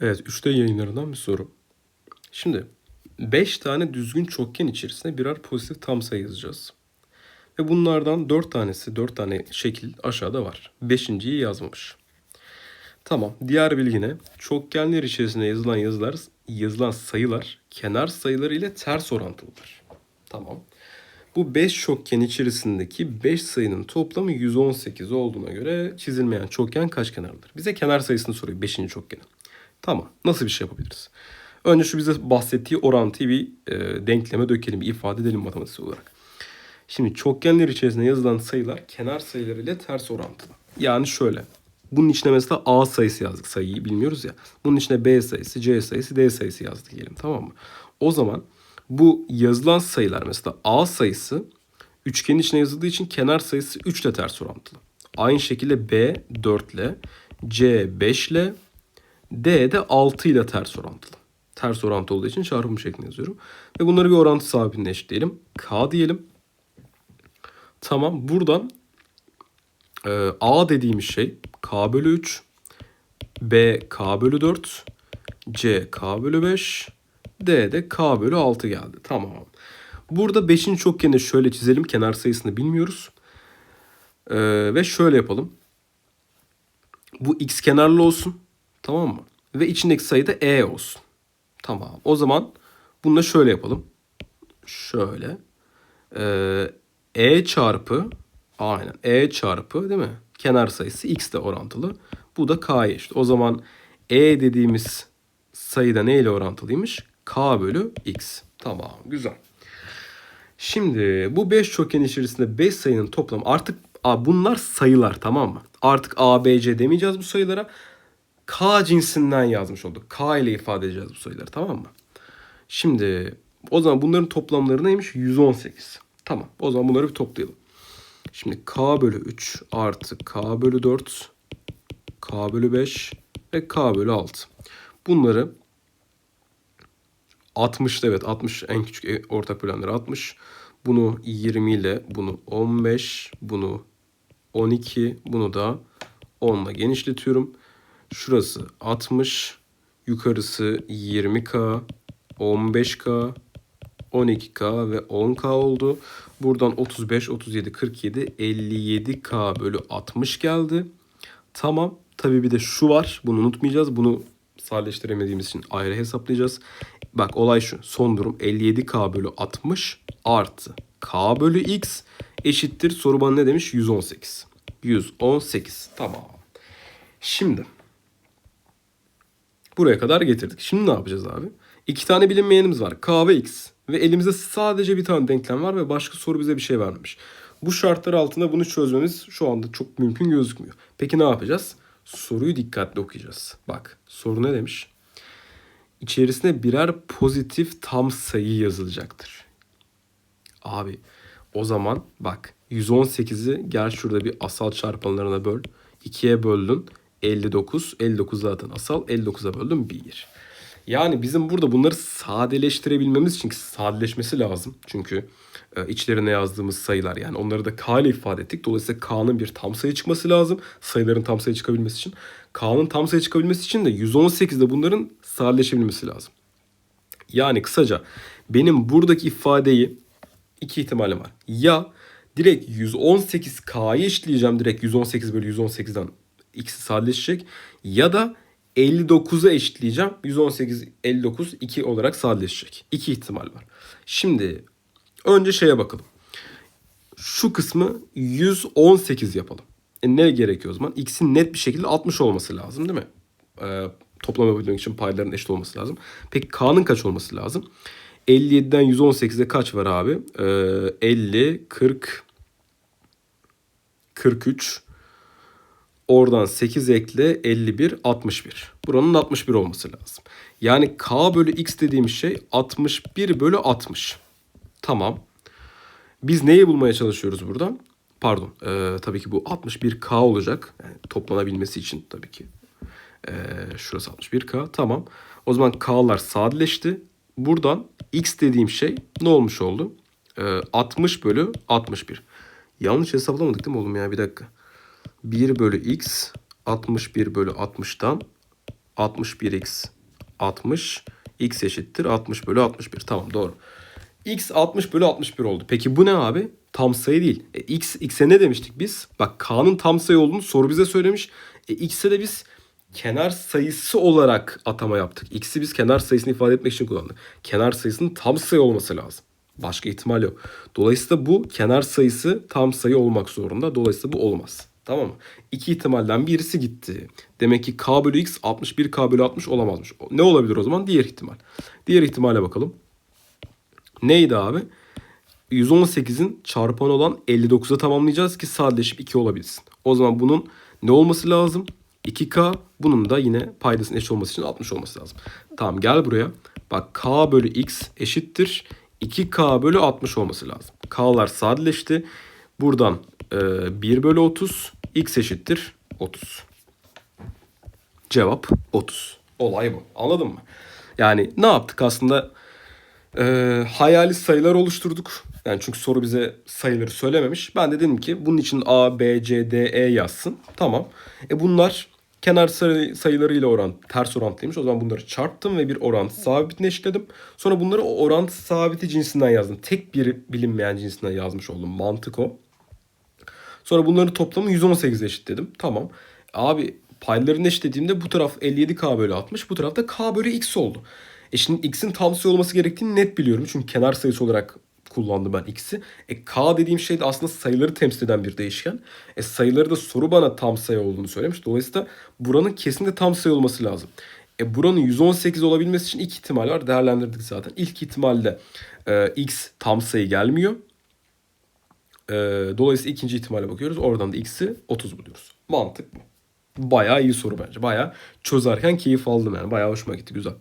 Evet, 3D yayınlarından bir soru. Şimdi 5 tane düzgün çokgen içerisinde birer pozitif tam sayı yazacağız. Ve bunlardan 4 tanesi, 4 tane şekil aşağıda var. 5.yi yazmamış. Tamam, diğer bilgine çokgenler içerisinde yazılan yazılar, yazılan sayılar kenar sayıları ile ters orantılıdır. Tamam. Bu 5 çokgen içerisindeki 5 sayının toplamı 118 olduğuna göre çizilmeyen çokgen kaç kenarlıdır? Bize kenar sayısını soruyor 5. çokgenin. Tamam. Nasıl bir şey yapabiliriz? Önce şu bize bahsettiği orantıyı bir e, denkleme dökelim, bir ifade edelim matematiksel olarak. Şimdi çokgenler içerisinde yazılan sayılar kenar sayıları ile ters orantılı. Yani şöyle. Bunun içine mesela A sayısı yazdık. Sayıyı bilmiyoruz ya. Bunun içine B sayısı, C sayısı, D sayısı yazdık diyelim. Tamam mı? O zaman bu yazılan sayılar mesela A sayısı üçgenin içine yazıldığı için kenar sayısı 3 ile ters orantılı. Aynı şekilde B 4 ile, C 5 ile, D de 6 ile ters orantılı. Ters orantı olduğu için çarpım şeklinde yazıyorum. Ve bunları bir orantı sabitine eşitleyelim. K diyelim. Tamam buradan e, A dediğimiz şey K bölü 3, B K bölü 4, C K bölü 5, D de K bölü 6 geldi. Tamam. Burada 5'in çokgenini şöyle çizelim. Kenar sayısını bilmiyoruz. E, ve şöyle yapalım. Bu x kenarlı olsun. Tamam mı? Ve içindeki sayı da e olsun. Tamam. O zaman bunu da şöyle yapalım. Şöyle. Ee, e çarpı aynen e çarpı değil mi? Kenar sayısı x de orantılı. Bu da k'ya eşit. O zaman e dediğimiz sayıda ne ile orantılıymış? k bölü x. Tamam güzel. Şimdi bu 5 çokgen içerisinde 5 sayının toplamı artık a, bunlar sayılar tamam mı? Artık a, b, c demeyeceğiz bu sayılara. K cinsinden yazmış olduk. K ile ifade edeceğiz bu sayıları tamam mı? Şimdi o zaman bunların toplamları neymiş? 118. Tamam o zaman bunları bir toplayalım. Şimdi K bölü 3 artı K bölü 4 K bölü 5 ve K bölü 6. Bunları 60 evet 60 en küçük ortak bölenleri 60. Bunu 20 ile bunu 15 bunu 12 bunu da 10 ile genişletiyorum. Şurası 60, yukarısı 20K, 15K, 12K ve 10K oldu. Buradan 35, 37, 47, 57K bölü 60 geldi. Tamam. Tabii bir de şu var. Bunu unutmayacağız. Bunu sadeleştiremediğimiz için ayrı hesaplayacağız. Bak olay şu. Son durum 57K bölü 60 artı K bölü X eşittir. Soru bana ne demiş? 118. 118. Tamam. Şimdi Buraya kadar getirdik. Şimdi ne yapacağız abi? İki tane bilinmeyenimiz var. K ve X. Ve elimizde sadece bir tane denklem var ve başka soru bize bir şey vermemiş. Bu şartlar altında bunu çözmemiz şu anda çok mümkün gözükmüyor. Peki ne yapacağız? Soruyu dikkatli okuyacağız. Bak soru ne demiş? İçerisine birer pozitif tam sayı yazılacaktır. Abi o zaman bak 118'i gel şurada bir asal çarpanlarına böl. 2'ye böldün. 59. 59 zaten asal. 59'a böldüm 1. Yani bizim burada bunları sadeleştirebilmemiz için sadeleşmesi lazım. Çünkü e, içlerine yazdığımız sayılar yani onları da k ile ifade ettik. Dolayısıyla k'nın bir tam sayı çıkması lazım. Sayıların tam sayı çıkabilmesi için. K'nın tam sayı çıkabilmesi için de 118'de bunların sadeleşebilmesi lazım. Yani kısaca benim buradaki ifadeyi iki ihtimalim var. Ya direkt 118k'yı eşitleyeceğim direkt 118 bölü 118'den x'i sadeleşecek ya da 59'a eşitleyeceğim. 118 59 2 olarak sadeleşecek. İki ihtimal var. Şimdi önce şeye bakalım. Şu kısmı 118 yapalım. E ne gerekiyor o zaman? X'in net bir şekilde 60 olması lazım değil mi? Ee, toplam yapabilmek için payların eşit olması lazım. Peki K'nın kaç olması lazım? 57'den 118'e kaç var abi? Ee, 50, 40, 43, Oradan 8 ekle 51 61. Buranın 61 olması lazım. Yani k bölü x dediğim şey 61 bölü 60. Tamam. Biz neyi bulmaya çalışıyoruz burada? Pardon. E, tabii ki bu 61k olacak. Yani toplanabilmesi için tabii ki. E, şurası 61k. Tamam. O zaman k'lar sadeleşti. Buradan x dediğim şey ne olmuş oldu? E, 60 bölü 61. Yanlış hesaplamadık değil mi oğlum ya? Bir dakika. 1 bölü x 61 bölü 60'tan 61x 60 x eşittir 60 bölü 61. Tamam doğru. x 60 bölü 61 oldu. Peki bu ne abi? Tam sayı değil. E, x x'e ne demiştik biz? Bak k'nın tam sayı olduğunu soru bize söylemiş. E, x'e de biz kenar sayısı olarak atama yaptık. X'i biz kenar sayısını ifade etmek için kullandık. Kenar sayısının tam sayı olması lazım. Başka ihtimal yok. Dolayısıyla bu kenar sayısı tam sayı olmak zorunda. Dolayısıyla bu olmaz. Tamam mı? İki ihtimalden birisi gitti. Demek ki k bölü x 61 k bölü 60 olamazmış. Ne olabilir o zaman? Diğer ihtimal. Diğer ihtimale bakalım. Neydi abi? 118'in çarpanı olan 59'a tamamlayacağız ki sadeleşip 2 olabilsin. O zaman bunun ne olması lazım? 2K bunun da yine paydasının eşit olması için 60 olması lazım. Tamam gel buraya. Bak K bölü X eşittir. 2K bölü 60 olması lazım. K'lar sadeleşti. Buradan 1 bölü 30. X eşittir 30. Cevap 30. Olay bu. Anladın mı? Yani ne yaptık aslında? e, hayali sayılar oluşturduk. Yani çünkü soru bize sayıları söylememiş. Ben de dedim ki bunun için A, B, C, D, E yazsın. Tamam. E bunlar kenar sayı, sayılarıyla oran ters orantılıymış. O zaman bunları çarptım ve bir orantı sabitine eşitledim. Sonra bunları o orantı sabiti cinsinden yazdım. Tek bir bilinmeyen cinsinden yazmış oldum. Mantık o. Sonra bunların toplamı 118 eşitledim. Tamam. Abi paylarını eşitlediğimde bu taraf 57k bölü 60. Bu tarafta k bölü x oldu. E şimdi x'in tam sayı olması gerektiğini net biliyorum. Çünkü kenar sayısı olarak kullandım ben x'i. E k dediğim şey de aslında sayıları temsil eden bir değişken. E sayıları da soru bana tam sayı olduğunu söylemiş. Dolayısıyla buranın kesinlikle tam sayı olması lazım. E buranın 118 olabilmesi için iki ihtimal var. Değerlendirdik zaten. İlk ihtimalle e, x tam sayı gelmiyor. Ee, dolayısıyla ikinci ihtimale bakıyoruz. Oradan da x'i 30 buluyoruz. Mantık bu. Bayağı iyi soru bence. Bayağı çözerken keyif aldım yani. Bayağı hoşuma gitti. Güzel.